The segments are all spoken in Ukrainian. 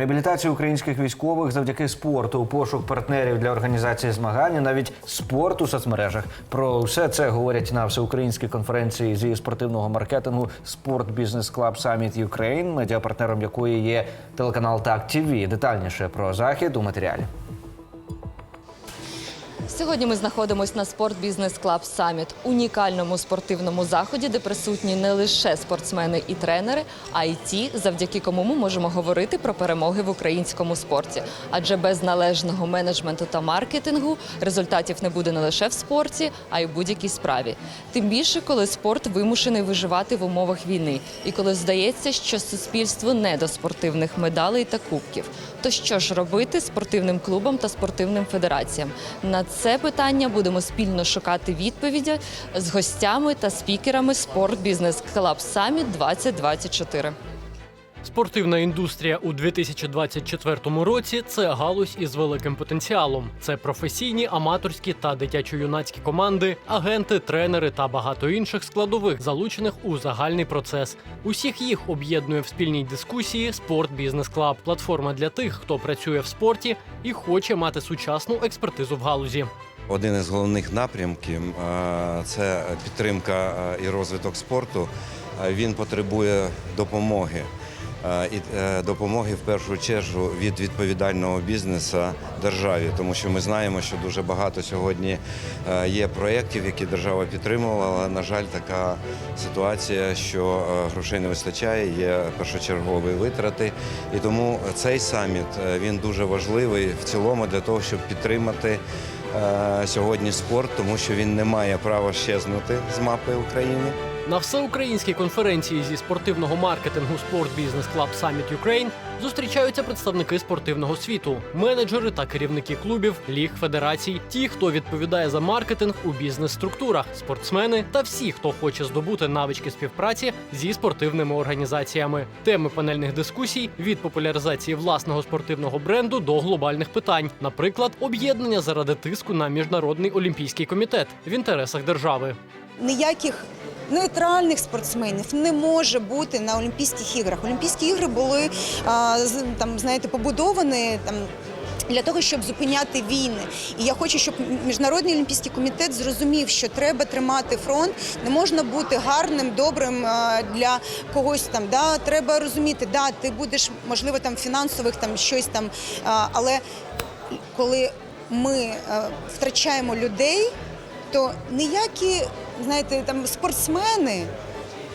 Реабілітація українських військових завдяки спорту, пошук партнерів для організації змагань, навіть спорт у соцмережах. Про все це говорять на всеукраїнській конференції зі спортивного маркетингу Спорт Бізнес Клаб Саміт Юкрейн, медіапартнером якої є телеканал Так ТІВІ. Детальніше про захід у матеріалі. Сьогодні ми знаходимося на Спорт Бізнес Клаб Саміт, унікальному спортивному заході, де присутні не лише спортсмени і тренери, а й ті, завдяки кому ми можемо говорити про перемоги в українському спорті. Адже без належного менеджменту та маркетингу результатів не буде не лише в спорті, а й в будь-якій справі. Тим більше, коли спорт вимушений виживати в умовах війни, і коли здається, що суспільству не до спортивних медалей та кубків. То що ж робити спортивним клубам та спортивним федераціям? На це питання будемо спільно шукати відповіді з гостями та спікерами Спорт Бізнес Клаб Саміт 2024. Спортивна індустрія у 2024 році це галузь із великим потенціалом. Це професійні, аматорські та дитячо-юнацькі команди, агенти, тренери та багато інших складових, залучених у загальний процес. Усіх їх об'єднує в спільній дискусії Спорт Бізнес Клаб платформа для тих, хто працює в спорті і хоче мати сучасну експертизу в галузі. Один із головних напрямків це підтримка і розвиток спорту. Він потребує допомоги. Е, І е, допомоги в першу чергу від відповідального бізнесу державі, тому що ми знаємо, що дуже багато сьогодні е, є проєктів, які держава підтримувала. На жаль, така ситуація, що грошей не вистачає, є першочергові витрати. І тому цей саміт він дуже важливий в цілому для того, щоб підтримати сьогодні спорт, тому що він не має права щезнути з мапи України. На всеукраїнській конференції зі спортивного маркетингу Спорт Бізнес Клаб Саміт Юкрейн зустрічаються представники спортивного світу, менеджери та керівники клубів, ліг, федерацій, ті, хто відповідає за маркетинг у бізнес-структурах, спортсмени та всі, хто хоче здобути навички співпраці зі спортивними організаціями. Теми панельних дискусій від популяризації власного спортивного бренду до глобальних питань, наприклад, об'єднання заради тиску на міжнародний олімпійський комітет в інтересах держави. ніяких нейтральних спортсменів не може бути на Олімпійських іграх. Олімпійські ігри були там, знаєте, побудовані там. Для того щоб зупиняти війни, і я хочу, щоб міжнародний олімпійський комітет зрозумів, що треба тримати фронт, не можна бути гарним, добрим для когось там. Да, треба розуміти, да, ти будеш можливо там фінансових там щось там, але коли ми втрачаємо людей, то ніякі, знаєте, там спортсмени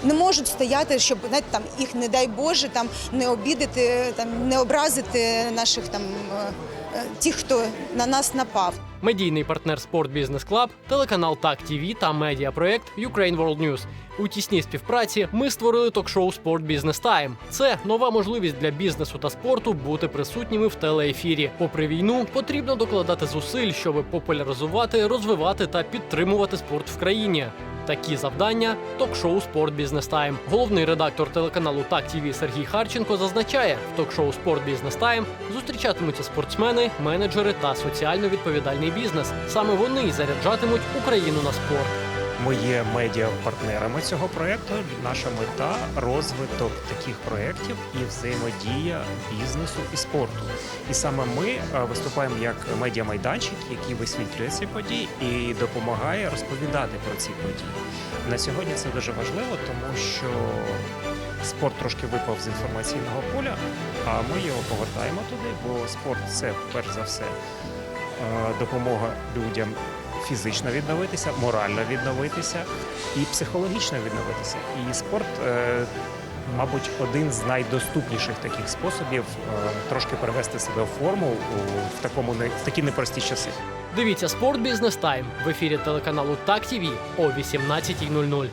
не можуть стояти, щоб знаєте, там їх, не дай Боже, там не обідати, там не образити наших там е, е, тих, хто на нас напав. Медійний партнер Спорт Бізнес Клаб, телеканал Так ТІВІ та медіапроект Ukraine World News. У тісній співпраці ми створили ток-шоу Спорт Бізнес Тайм. Це нова можливість для бізнесу та спорту бути присутніми в телеефірі. Попри війну, потрібно докладати зусиль, щоб популяризувати, розвивати та підтримувати спорт в країні. Такі завдання ток-шоу Спорт Бізнес Тайм. Головний редактор телеканалу Так ТІВІ Сергій Харченко зазначає, в ток-шоу Спорт Бізнес Тайм зустрічатимуться спортсмени, менеджери та соціально відповідальний бізнес. Саме вони заряджатимуть Україну на спорт. Ми є медіа-партнерами цього проєкту. Наша мета розвиток таких проєктів і взаємодія бізнесу і спорту. І саме ми е, виступаємо як медіамайданчик, який висвітлює ці події і допомагає розповідати про ці події. На сьогодні це дуже важливо, тому що спорт трошки випав з інформаційного поля, а ми його повертаємо туди, бо спорт це перш за все е, допомога людям фізично відновитися, морально відновитися і психологічно відновитися. І спорт, е, мабуть, один з найдоступніших таких способів е, трошки привести себе в форму в такому в такі непрості часи. Дивіться Спорт Бізнес Тайм в ефірі телеканалу Так ТІВІ о 18.00.